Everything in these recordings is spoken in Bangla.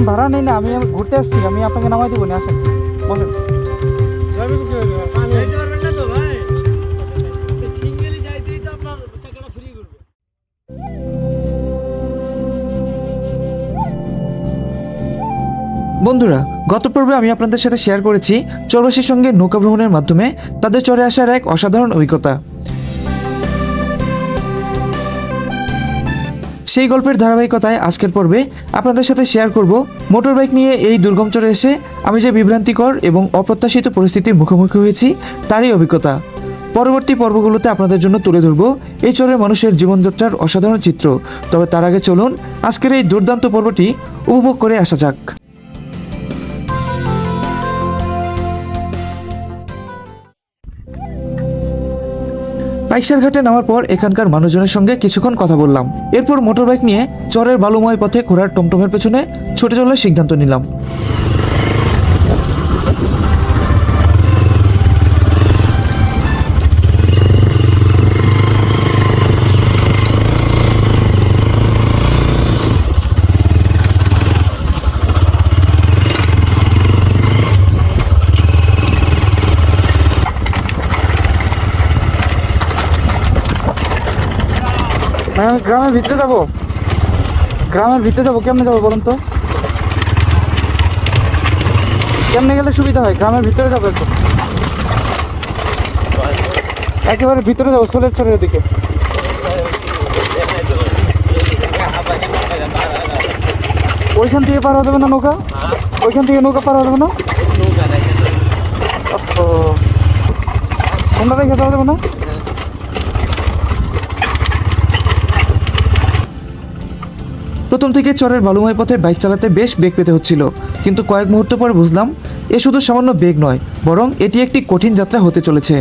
আমি ভাড়া নেই না, আমি ঘুরতে আসছি, আমি আপনাকে নামাই দেবো না আসেন। বসেন। বন্ধুরা, গত পর্বে আমি আপনাদের সাথে শেয়ার করেছি চরবাসীর সঙ্গে নৌকা ভ্রমণের মাধ্যমে তাদের চরে আসার এক অসাধারণ অভিজ্ঞতা। সেই গল্পের ধারাবাহিকতায় আজকের পর্বে আপনাদের সাথে শেয়ার করব মোটর বাইক নিয়ে এই দুর্গম চরে এসে আমি যে বিভ্রান্তিকর এবং অপ্রত্যাশিত পরিস্থিতির মুখোমুখি হয়েছি, তারই অভিজ্ঞতা। পরবর্তী পর্বগুলোতে আপনাদের জন্য তুলে ধরব এই চরের মানুষের জীবনযাত্রার অসাধারণ চিত্র। তবে তার আগে চলুন আজকের এই দুর্দান্ত পর্বটি উপভোগ করে আসা যাক। বাইকসার ঘাটে নামার পর এখানকার মানুষজনের সঙ্গে কিছুক্ষণ কথা বললাম। এরপর মোটরবাইক নিয়ে চরের বালুময় পথে ঘোড়ার টমটমের পেছনে ছুটে চলার সিদ্ধান্ত নিলাম। গ্রামের ভিতরে যাব। গ্রামের ভিতরে যাব, কেমনে যাব বলুন তো? কেমনে গেলে সুবিধা হয়? গ্রামের ভিতরে যাব একটু। একেবারে ভিতরে যাব, সোলের চরের দিকে। ওইখান থেকে পার হওয়া যাবে না নৌকা? ওইখান থেকে নৌকা পার যাবে না? কোনটা রেখে যাওয়া যাবে না? প্রথম থেকে চরের বালুময় পথে বাইক চালাতে বেশ বেগ পেতে হচ্ছিল। কিন্তু কয়েক মুহূর্ত পর বুঝলাম এ শুধু সামান্য বেগ নয় বরং এটি একটি কঠিন যাত্রা হতে চলেছে।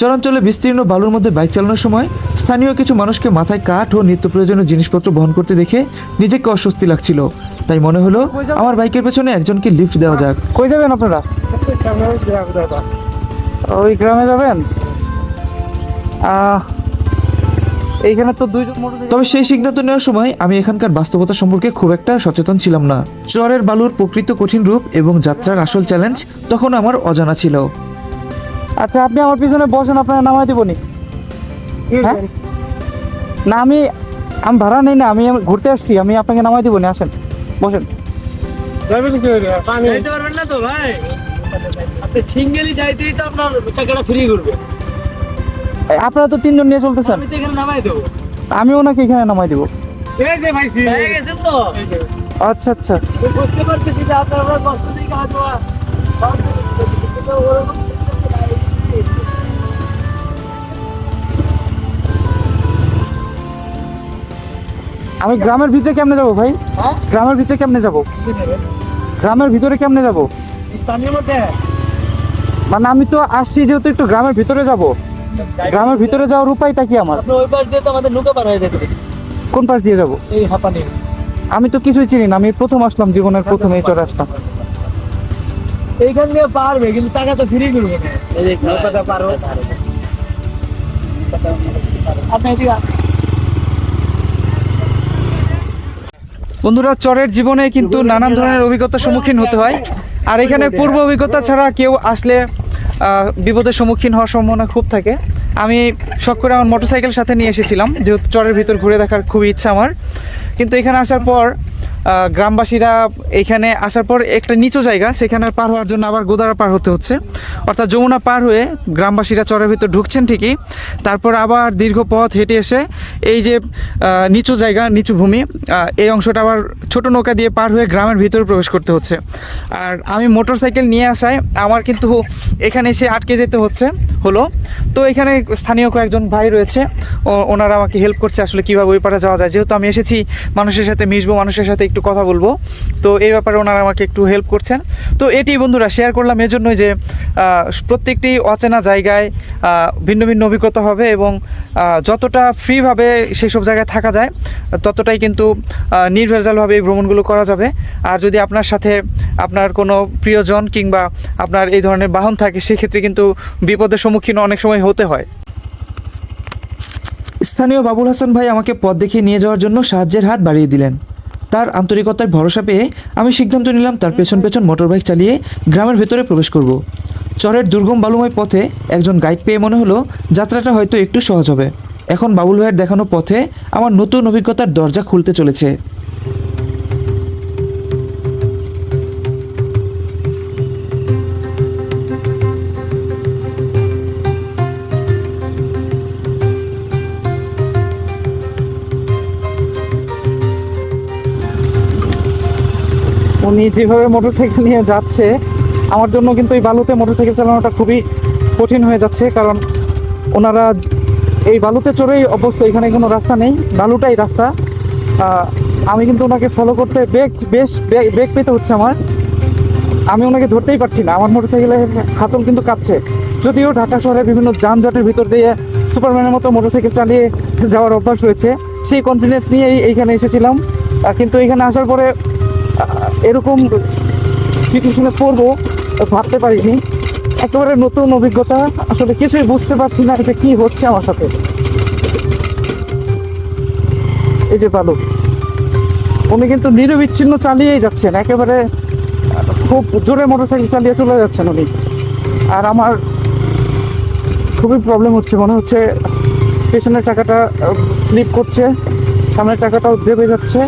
চরাঞ্চলে বিস্তীর্ণ বালুর মধ্যে বাইক চালানোর সময় স্থানীয় কিছু মানুষকে মাথায় কাঠ ও নিত্য প্রয়োজনীয় জিনিসপত্র বহন করতে দেখে নিজেকে অস্বস্তি লাগছিল। তাই মনে হলো আমার বাইকের পেছনে একজনকে লিফট দেওয়া যাক। কই যাবেন আপনারা? ওই গ্রাম যাবেন? এইখানে তো দুইজন তবে সেই সিদ্ধান্ত নেওয়ার সময় আমি এখানকার বাস্তবতা সম্পর্কে খুব একটা সচেতন ছিলাম না। চরের বালুর প্রকৃত কঠিন রূপ এবং যাত্রার আসল চ্যালেঞ্জ তখন আমার অজানা ছিল। আচ্ছা আপনি আমার পিছনে বসেন আপনারা নামাই দেবনি হ্যাঁ? না আমি আমি ভাড়া নেই না আমি আমি ঘুরতে আসছি আমি আপনাকে নামাই দেবনি আসেন বসেন। ভাই সিঙ্গেলি যাইতেই তো আপনার চাকাটা ফ্রি করবে আপনারা তো তিনজন নিয়ে চলতেছেন। আমি তো এখানে নামাই দেবো। আমি ওনাকে এখানে নামাই দেবো। এই যে ভাইছি। পেয়ে গেছেন তো? আচ্ছা আচ্ছা। বুঝতে পারছি যে আপনার কষ্ট দিকে হয়তো আমি গ্রামের ভিতরে কেমনে যাব ভাই? হ্যাঁ? গ্রামের ভিতরে কেমনে যাব? গ্রামের ভিতরে কেমনে যাব? মধ্যে? মানে আমি তো আসছি যেহেতু একটু গ্রামের ভিতরে যাব। গ্রামের ভিতরে যাওয়ার উপায়টা কি আমার? ওই পাশ দিয়ে তো আমাদের নৌকা পার হয়ে যেতে কোন পাশ দিয়ে যাব? এই হাঁপানি। আমি তো কিছুই চিনি না আমি প্রথম আসলাম জীবনের প্রথম এই চলে আসলাম। এইখান দিয়ে পারবে কিন্তু টাকা তো ফ্রি করবে না। এই যে নৌকাটা পার আপনি এদিকে বন্ধুরা চরের জীবনে কিন্তু নানান ধরনের অভিজ্ঞতার সম্মুখীন হতে হয়। আর এখানে পূর্ব অভিজ্ঞতা ছাড়া কেউ আসলে বিপদের সম্মুখীন হওয়ার সম্ভাবনা খুব থাকে। আমি শখ করে আমার মোটরসাইকেল সাথে নিয়ে এসেছিলাম যেহেতু চরের ভিতর ঘুরে দেখার খুব ইচ্ছা আমার। কিন্তু এখানে আসার পর গ্রামবাসীরা এখানে আসার পর একটা নিচু জায়গা, সেখানে পার হওয়ার জন্য আবার গোদারা পার হতে হচ্ছে। অর্থাৎ যমুনা পার হয়ে গ্রামবাসীরা চরের ভিতর ঢুকছেন ঠিকই। তারপর আবার দীর্ঘ পথ হেঁটে এসে এই যে নিচু জায়গা, নিচু ভূমি এই অংশটা আবার ছোট নৌকা দিয়ে পার হয়ে গ্রামের ভিতরে প্রবেশ করতে হচ্ছে। আর আমি মোটর সাইকেল নিয়ে আসায় আমার কিন্তু এখানে এসে আটকে যেতে হচ্ছে, হলো। তো এখানে স্থানীয় কয়েকজন ভাই রয়েছে। ওনারা আমাকে হেল্প করছে আসলে কীভাবে ওই পারে যাওয়া যায়। যেহেতু আমি এসেছি, মানুষের সাথে মিশবো, মানুষের সাথে একটু কথা বলব। তো এই ব্যাপারে ওনারা আমাকে একটু হেল্প করছেন। তো এটি বন্ধুরা শেয়ার করলাম এজন্যই যে প্রত্যেকটি অচেনা জায়গায় ভিন্ন ভিন্ন অভিজ্ঞতা হবে এবং যতটা ফ্রিভাবে সেই সব জায়গায় থাকা যায়, ততটাই কিন্তু নির্ভেজালভাবে এই ভ্রমণগুলো করা যাবে। আর যদি আপনার সাথে আপনার কোনো প্রিয়জন কিংবা আপনার এই ধরনের বাহন থাকে, সেক্ষেত্রে কিন্তু বিপদের সম্মুখীন অনেক সময় হতে হয়। স্থানীয় বাবুল হাসান ভাই আমাকে পথ দেখিয়ে নিয়ে যাওয়ার জন্য সাহায্যের হাত বাড়িয়ে দিলেন। তার আন্তরিকতার ভরসা পেয়ে আমি সিদ্ধান্ত নিলাম তার পেছন পেছন মোটরবাইক চালিয়ে গ্রামের ভেতরে প্রবেশ করব। চরের দুর্গম বালুময় পথে একজন গাইড পেয়ে মনে হলো যাত্রাটা হয়তো একটু সহজ হবে। এখন বাবুল ভাইয়ের দেখানো পথে আমার নতুন অভিজ্ঞতার দরজা খুলতে চলেছে। উনি যেভাবে মোটরসাইকেল নিয়ে যাচ্ছে, আমার জন্য কিন্তু এই বালুতে মোটরসাইকেল চালানোটা খুবই কঠিন হয়ে যাচ্ছে, কারণ ওনারা এই বালুতে চড়েই অভ্যস্ত, এখানে কোনো রাস্তা নেই, বালুটাই রাস্তা। আমি কিন্তু ওনাকে ফলো করতে বেগ, বেশ, বেগ পেতে হচ্ছে আমার। আমি ওনাকে ধরতেই পারছি না, আমার মোটরসাইকেলের হাতল কিন্তু কাঁপছে। যদিও ঢাকা শহরে বিভিন্ন যানজটের ভিতর দিয়ে সুপারম্যানের মতো মোটরসাইকেল চালিয়ে যাওয়ার অভ্যাস রয়েছে, সেই কনফিডেন্স নিয়েই এইখানে এসেছিলাম। কিন্তু এখানে আসার পরে এরকম সিচুয়েশনে পড়ব, ভাবতে পারিনি। একেবারে নতুন অভিজ্ঞতা। আসলে কিছুই বুঝতে পারছি না এটা কি হচ্ছে আমার সাথে। এই যে বালু উনি কিন্তু নিরবিচ্ছিন্ন চালিয়েই যাচ্ছেন। একেবারে খুব জোরে মোটরসাইকেল চালিয়ে চলে যাচ্ছেন উনি। আর আমার খুবই প্রবলেম হচ্ছে। মনে হচ্ছে পেছনের চাকাটা স্লিপ করছে, সামনের চাকাটাও দেবে যাচ্ছে।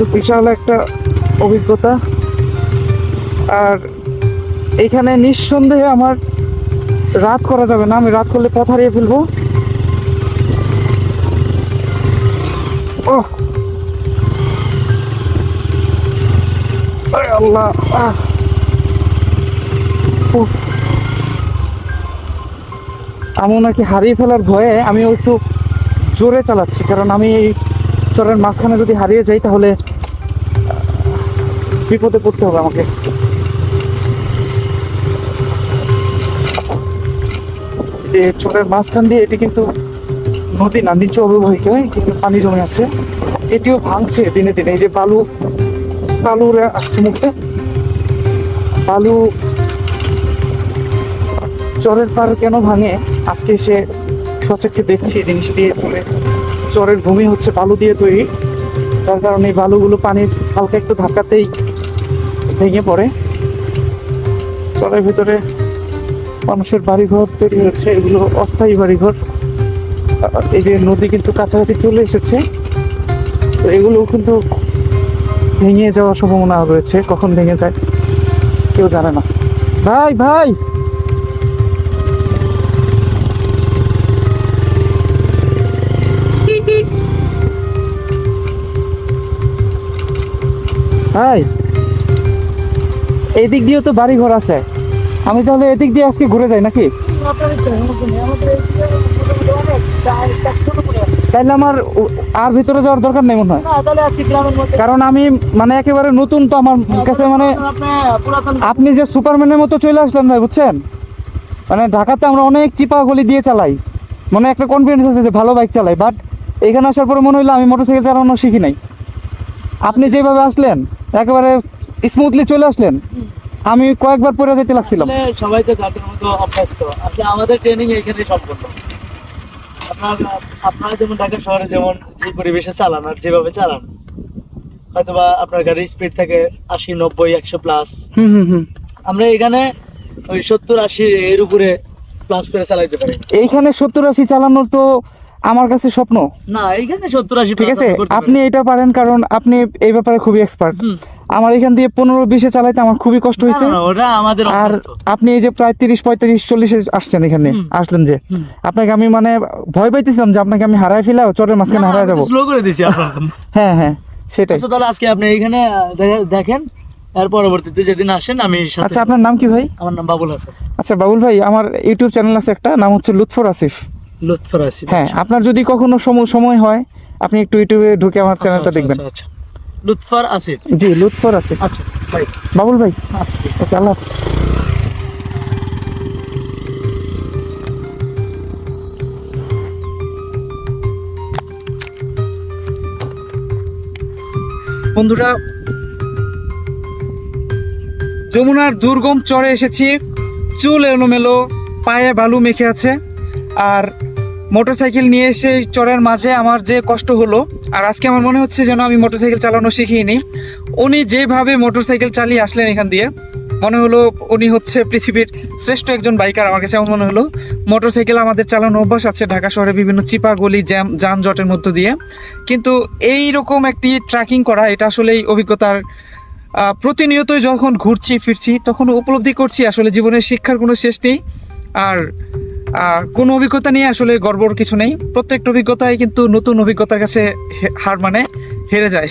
তো বিশাল একটা অভিজ্ঞতা। আর এইখানে নিঃসন্দেহে আমার রাত করা যাবে না, আমি রাত করলে পথ হারিয়ে ফেলব। আল্লাহ আমি ওনাকে হারিয়ে ফেলার ভয়ে আমি একটু জোরে চালাচ্ছি, কারণ আমি এই চরের মাঝখানে যদি হারিয়ে যাই তাহলে বিপদে পড়তে হবে আমাকে। যে চরের মাঝখান দিয়ে এটি কিন্তু নদী না নিচু অববাহিকা কিন্তু পানি জমে আছে। এটিও ভাঙছে দিনে দিনে। এই যে বালু বালু রে- আসছে মুখে, বালু চরের পার কেন ভাঙে? আজকে এসে সচক্ষে দেখছি এই দিয়ে চলে। চরের ভূমি হচ্ছে বালু দিয়ে তৈরি। যার কারণে বালুগুলো পানির হালকা একটু ধাক্কাতেই ভেঙে পড়ে। চরের ভিতরে মানুষের বাড়িঘর তৈরি হচ্ছে এগুলো অস্থায়ী বাড়িঘর। এই যে নদী কিন্তু কাছাকাছি চলে এসেছে। তো এগুলো কিন্তু ভেঙে যাওয়ার সম্ভাবনা রয়েছে। কখন ভেঙে যায় কেউ জানে না। ভাই ভাই! ভাই! এই দিক দিয়েও তো বাড়ি ঘর আছে। আমি তাহলে এদিক দিয়ে আজকে ঘুরে যাই নাকি। তাইলে আমার আর ভিতরে যাওয়ার দরকার নেই মনে হয়। কারণ আমি মানে একেবারে নতুন তো আমার কাছে মানে আপনি যে সুপারম্যানের মতো চলে আসলেন ভাই বুঝছেন? মানে ঢাকাতে আমরা অনেক চিপা গলি দিয়ে চালাই। মানে একটা কনফিডেন্স আছে যে ভালো বাইক চালাই বাট এখানে আসার পরে মনে হইল আমি মোটরসাইকেল চালানো শিখি নাই। আপনি যেভাবে আসলেন একেবারে স্মুথলি চলে আসলেন? আমি কয়েকবার পরে যেতে লাগছিলাম। সবাই তো যাদের মতো অভ্যস্ত। আসলে আমাদের ট্রেনিং এখানে সম্পূর্ণ। আপনার আপনারা যেমন ঢাকা শহরে যেমন যে পরিবেশে চালান আর যেভাবে চালান হয়তোবা আপনার গাড়ির স্পিড থাকে আশি নব্বই একশো প্লাস আমরা এখানে ওই সত্তর আশি এর উপরে প্লাস করে চালাইতে পারি। এইখানে সত্তর আশি চালানোর তো আমার কাছে স্বপ্ন। না এইখানে সত্তর আশি ঠিক আছে? আপনি এটা পারেন কারণ আপনি এই ব্যাপারে খুবই এক্সপার্ট। আমার এখান দিয়ে পনেরো বিশে চালাইতে আমার খুবই কষ্ট হয়েছে। আর আপনি এই যে প্রায় তিরিশ পঁয়ত্রিশ চল্লিশে আসছেন এখানে আসলেন যে। আপনাকে আমি মানে ভয় পাইতেছিলাম যে আপনাকে আমি হারাই ফেলাও চরের মাঝখানে হারাই যাব। হ্যাঁ হ্যাঁ সেটাই। আচ্ছা তাহলে আজকে আপনি এইখানে দেখে- দেখেন এর পরবর্তীতে যেদিন আসেন আমি আচ্ছা আপনার নাম কি ভাই? আমার নাম বাবুল হাসান। আচ্ছা বাবুল ভাই আমার ইউটিউব চ্যানেল আছে একটা নাম হচ্ছে লুৎফর আসিফ। লুৎফর আসিফ হ্যাঁ আপনার যদি কখনো সময় সময় হয় আপনি একটু ইউটিউবে ঢুকে আমার আচ্ছা, চ্যানেলটা আচ্ছা, দেখবেন। আচ্ছা, আচ্ছা। লুৎফর আসিফ। জি লুৎফর আসিফ। আচ্ছা ভাই। বাবুল ভাই। আচ্ছা। ওকে আল্লাহ বন্ধুরা যমুনার দুর্গম চরে এসেছি। চুল এলোমেলো পায়ে বালু মেখে আছে। আর মোটরসাইকেল নিয়ে এসে চরের মাঝে আমার যে কষ্ট হলো, আর আজকে আমার মনে হচ্ছে যেন আমি মোটরসাইকেল চালানো শিখিনি। উনি যেভাবে মোটরসাইকেল চালিয়ে আসলেন এখান দিয়ে, মনে হলো উনি হচ্ছে পৃথিবীর শ্রেষ্ঠ একজন বাইকার। আমার কাছে মনে হলো, মোটরসাইকেল আমাদের চালানো অভ্যাস আছে ঢাকা শহরে বিভিন্ন চিপা গলি জ্যাম, যানজটের মধ্য দিয়ে। কিন্তু এই রকম একটি ট্র্যাকিং করা, এটা আসলেই অভিজ্ঞতার প্রতিনিয়তই যখন ঘুরছি, ফিরছি, তখন উপলব্ধি করছি আসলে জীবনের শিক্ষার কোনো শেষ নেই। আর কোনো অভিজ্ঞতা নিয়ে আসলে গর্বর কিছু নেই। প্রত্যেকটা অভিজ্ঞতাই কিন্তু নতুন অভিজ্ঞতার কাছে হার মানে হেরে যায়।